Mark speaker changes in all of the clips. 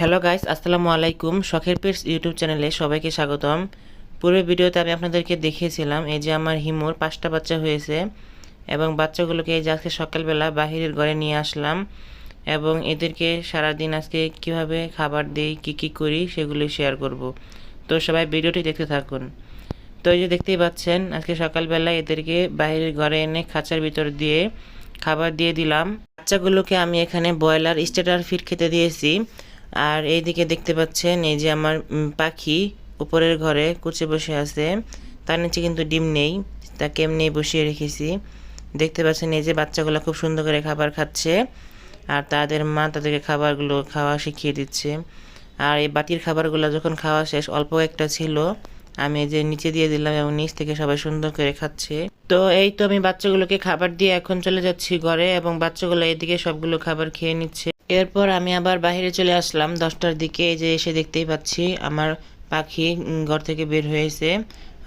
Speaker 1: Hello guys আসসালামু আলাইকুম শখের পেটস ইউটিউব চ্যানেলে সবাইকে স্বাগতম। পূর্বের ভিডিওতে আমি আপনাদেরকে দেখিয়েছিলাম এই যে আমার হিমুর পাঁচটা বাচ্চা হয়েছে এবং বাচ্চাগুলোকে এই যে আজকে সকালবেলা বাহিরের ঘরে নিয়ে আসলাম এবং এদেরকে সারাদিন আজকে কীভাবে খাবার দিই, কী কী করি সেগুলো শেয়ার করব। তো সবাই ভিডিওটি দেখতে থাকুন। তো এই যে দেখতেই পাচ্ছেন, আজকে সকালবেলা এদেরকে বাইরের ঘরে এনে খাঁচার ভিতর দিয়ে খাবার দিয়ে দিলাম। বাচ্চাগুলোকে আমি এখানে ব্রয়লার স্টেটার ফিট খেতে দিয়েছি। আর এইদিকে দেখতে পাচ্ছেন এই যে আমার পাখি উপরের ঘরে কুচে বসে আছে। তার নিচে কিন্তু ডিম নেই তাকে এমনি বসিয়ে রেখেছি? দেখতে পাচ্ছেন এই যে বাচ্চাগুলো খুব সুন্দর করে খাবার খাচ্ছে, আর তাদের মা তাদেরকে খাবারগুলো খাওয়া শিখিয়ে দিচ্ছে। আর এই বাটির খাবারগুলো যখন খাওয়া শেষ, অল্প একটা ছিল, আমি এই যে নিচে দিয়ে দিলাম এবং নিচ থেকে সবাই সুন্দর করে খাচ্ছে। তো এই তো আমি বাচ্চাগুলোকে খাবার দিয়ে এখন চলে যাচ্ছি ঘরে এবং বাচ্চাগুলো এদিকে সবগুলো খাবার খেয়ে নিচ্ছে। এরপর আমি আবার বাইরে চলে আসলাম। দশটার দিকে এই যে এসে দেখতেই পাচ্ছি আমার পাখি ঘর থেকে বের হয়েছে।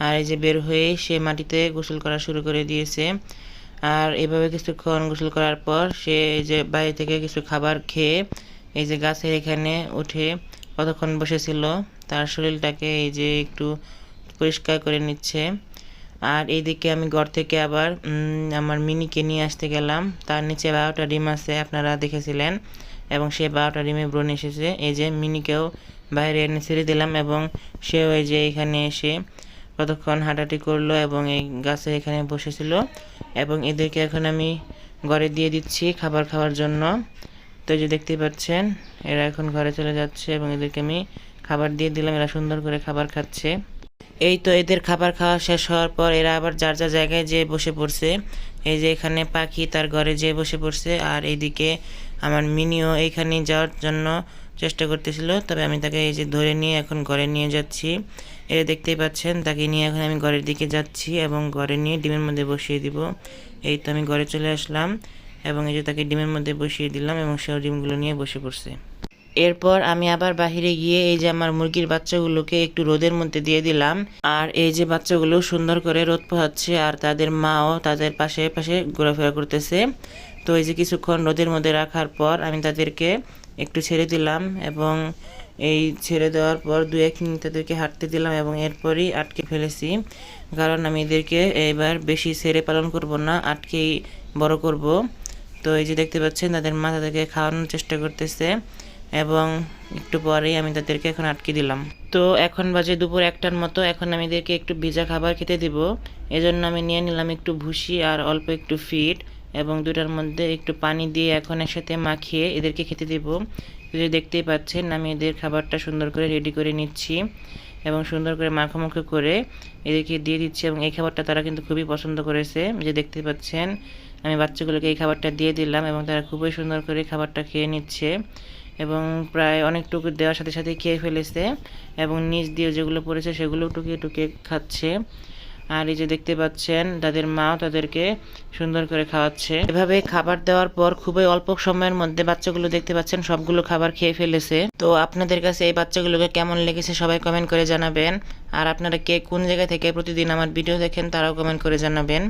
Speaker 1: আর এই যে বের হয়ে সে মাটিতে গোসল করা শুরু করে দিয়েছে। আর এভাবে কিছুক্ষণ গোসল করার পর সে এই যে বাইরে থেকে কিছু খাবার খেয়ে এই যে গাছের এখানে উঠে কতক্ষণ বসেছিল, তার শরীরটাকে এই যে একটু পরিষ্কার করে নিচ্ছে। আর এইদিকে আমি ঘর থেকে আবার আমার মিনিকে নিয়ে আসতে গেলাম। তার নিচে বারোটা ডিম আছে, আপনারা দেখেছিলেন। এবং সে বারোটা ডিমে ব্রণ এসেছে। এই যে মিনিকেও বাইরে এনে ছেড়ে দিলাম এবং সেও এই যে এখানে এসে কতক্ষণ হাঁটাহাঁটি করল এবং এই গাছের এখানে বসেছিল। এবং এদেরকে এখন আমি ঘরে দিয়ে দিচ্ছি খাবার খাওয়ার জন্য। তো যে দেখতেই পাচ্ছেন, এরা এখন ঘরে চলে যাচ্ছে এবং এদেরকে আমি খাবার দিয়ে দিলাম। এরা সুন্দর করে খাবার খাচ্ছে। এই তো এদের খাবার খাওয়া শেষ হওয়ার পর এরা আবার যার যার জায়গায় যেয়ে বসে পড়ছে। এই যে এখানে পাখি তার ঘরে যেয়ে বসে পড়ছে আর এইদিকে আমার মিনিও এইখানে যাওয়ার জন্য চেষ্টা করতেছিল। তবে আমি তাকে এই যে ধরে নিয়ে এখন ঘরে নিয়ে যাচ্ছি। এটা দেখতেই পাচ্ছেন, তাকে নিয়ে এখন আমি ঘরের দিকে যাচ্ছি এবং ঘরে নিয়ে ডিমের মধ্যে বসিয়ে দিব। এই তো আমি ঘরে চলে আসলাম এবং এই যে তাকে ডিমের মধ্যে বসিয়ে দিলাম এবং সেও ডিমগুলো নিয়ে বসে পড়ছে। এরপর আমি আবার বাহিরে গিয়ে এই যে আমার মুরগির বাচ্চাগুলোকে একটু রোদের মধ্যে দিয়ে দিলাম। আর এই যে বাচ্চাগুলো সুন্দর করে রোদ পোহাচ্ছে আর তাদের মাও তাদের পাশে পাশে ঘোরাফেরা করতেছে। তো এই যে কিছুক্ষণ রোদের মধ্যে রাখার পর আমি তাদেরকে একটু ছেড়ে দিলাম এবং এই ছেড়ে দেওয়ার পর দু এক মিনিট তাদেরকে হাঁটতে দিলাম এবং এরপরই আটকে ফেলেছি। কারণ আমি এদেরকে এবার বেশি ছেড়ে পালন করব না, আটকেই বড় করব। তো এই যে দেখতে পাচ্ছেন তাদের মা তাদেরকে খাওয়ানোর চেষ্টা করতেছে। এবং একটু পরেই আমি তাদেরকে এখন আটকে দিলাম। তো এখন বাজে দুপুর একটার মতো, এখন আমি এদেরকে একটু ভিজা খাবার খেতে দিব। এজন্য আমি নিয়ে নিলাম একটু ভুসি আর অল্প একটু ফিড এবং দুটার মধ্যে একটু পানি দিয়ে এখন একসাথে মাখিয়ে এদেরকে খেতে দিব। এই যে দেখতেই পাচ্ছেন, আমি এদের খাবারটা সুন্দর করে রেডি করে নিচ্ছি এবং সুন্দর করে মাখামাখি করে এদেরকে দিয়ে দিচ্ছি এবং এই খাবারটা তারা কিন্তু খুবই পছন্দ করেছে। যে দেখতে পাচ্ছেন, আমি বাচ্চাগুলোকে এই খাবারটা দিয়ে দিলাম এবং তারা খুবই সুন্দর করে খাবারটা খেয়ে নিচ্ছে। এবং প্রায় অনেক অনেকটুকু দেওয়ার সাথে সাথে খেয়ে ফেলেছে এবং নিচ দিয়ে যেগুলো পড়েছে সেগুলো টুকিয়ে টুকিয়ে খাচ্ছে। আর এই যে দেখতে পাচ্ছেন, তাদের মাও তাদেরকে সুন্দর করে খাওয়াচ্ছে। এভাবে খাবার দেওয়ার পর খুবই অল্প সময়ের মধ্যে বাচ্চাগুলো দেখতে পাচ্ছেন, সবগুলো খাবার খেয়ে ফেলেছে। তো আপনাদের কাছে এই বাচ্চাগুলোকে কেমন লেগেছে সবাই কমেন্ট করে জানাবেন। আর আপনারা কে কোন জায়গা থেকে প্রতিদিন আমার ভিডিও দেখেন তারাও কমেন্ট করে জানাবেন।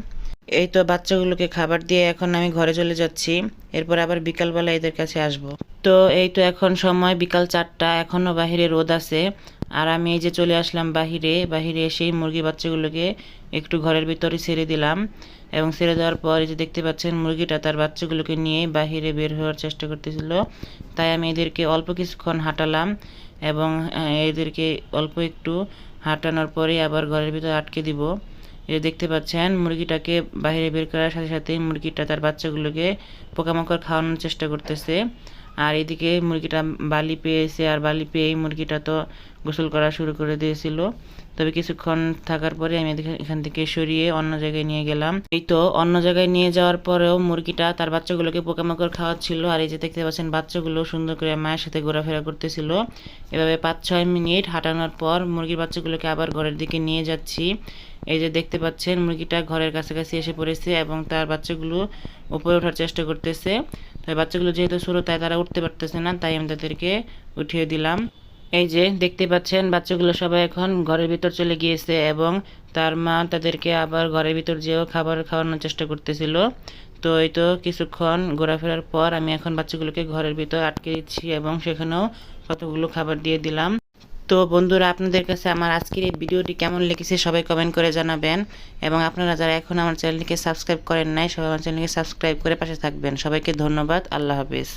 Speaker 1: এই তো বাচ্চাগুলোকে খাবার দিয়ে এখন আমি ঘরে চলে যাচ্ছি। এরপর আবার বিকালবেলা এদের কাছে আসব। তো এই তো এখন সময়, বিকাল চারটা। এখনও বাহিরে রোদ আছে। আর আমি এই যে চলে আসলাম বাহিরে। বাহিরে এসেই মুরগি বাচ্চাগুলোকে একটু ঘরের ভিতরে ছেড়ে দিলাম। এবং ছেড়ে দেওয়ার পর এই যে দেখতে পাচ্ছেন মুরগিটা, তার বাচ্চাগুলোকে নিয়ে বাহিরে বের হওয়ার চেষ্টা করতেছিল। তাই আমি এদেরকে অল্প কিছুক্ষণ হাঁটালাম এবং এদেরকে অল্প একটু হাঁটানোর পরে আবার ঘরের ভিতরে আটকে দিব। এই দেখতে পাচ্ছেন, মুরগিটাকে বাইরে বের করার সাথে সাথে মুরগিটা তার বাচ্চাগুলোকে পোকামাকড় খাওয়ানোর চেষ্টা করতেছে। আর এদিকে মুরগিটা বালি পেয়েছে, আর বালি পেয়েই মুরগিটা তো গোসল করা শুরু করে দিয়েছিল। তবে কিছুক্ষণ থাকার পরে আমি এখান থেকে সরিয়ে অন্য জায়গায় নিয়ে গেলাম। এই তো অন্য জায়গায় নিয়ে যাওয়ার পরেও মুরগিটা তার বাচ্চাগুলোকে পোকামাকড় খাওয়াচ্ছিল। আর এই যে দেখতে পাচ্ছেন, বাচ্চাগুলো সুন্দর করে মায়ের সাথে ঘোরাফেরা করতেছিল। এভাবে পাঁচ, ছয় মিনিট হাঁটানোর পর মুরগির বাচ্চাগুলোকে আবার ঘরের দিকে নিয়ে যাচ্ছি। এই যে দেখতে পাচ্ছেন, মুরগিটা ঘরের কাছাকাছি এসে পড়েছে এবং তার বাচ্চাগুলো উপরে ওঠার চেষ্টা করতেছে। তাই বাচ্চাগুলো যেহেতু ছোটো, তাই তারা উঠতে পারতেছে না, তাই আমি তাদেরকে উঠিয়ে দিলাম। এই যে দেখতে পাচ্ছেন, বাচ্চাগুলো সবাই এখন ঘরের ভিতর চলে গিয়েছে এবং তার মা তাদেরকে আবার ঘরের ভিতর যেও খাবার খাওয়ানোর চেষ্টা করতেছিল। তো এই তো কিছুক্ষণ ঘোরাফেরার পর আমি এখন বাচ্চাগুলোকে ঘরের ভিতর আটকে দিচ্ছি এবং সেখানেও কতগুলো খাবার দিয়ে দিলাম। তো বন্ধুরা, আপনাদের কাছে আমার আজকের এই ভিডিওটি কেমন লেগেছে সবাই কমেন্ট করে জানাবেন। এবং আপনারা যারা এখন আমার চ্যানেলটিকে সাবস্ক্রাইব করেন নাই, সবাই আমার চ্যানেলকে সাবস্ক্রাইব করে পাশে থাকবেন। সবাইকে ধন্যবাদ, আল্লাহ হাফিজ।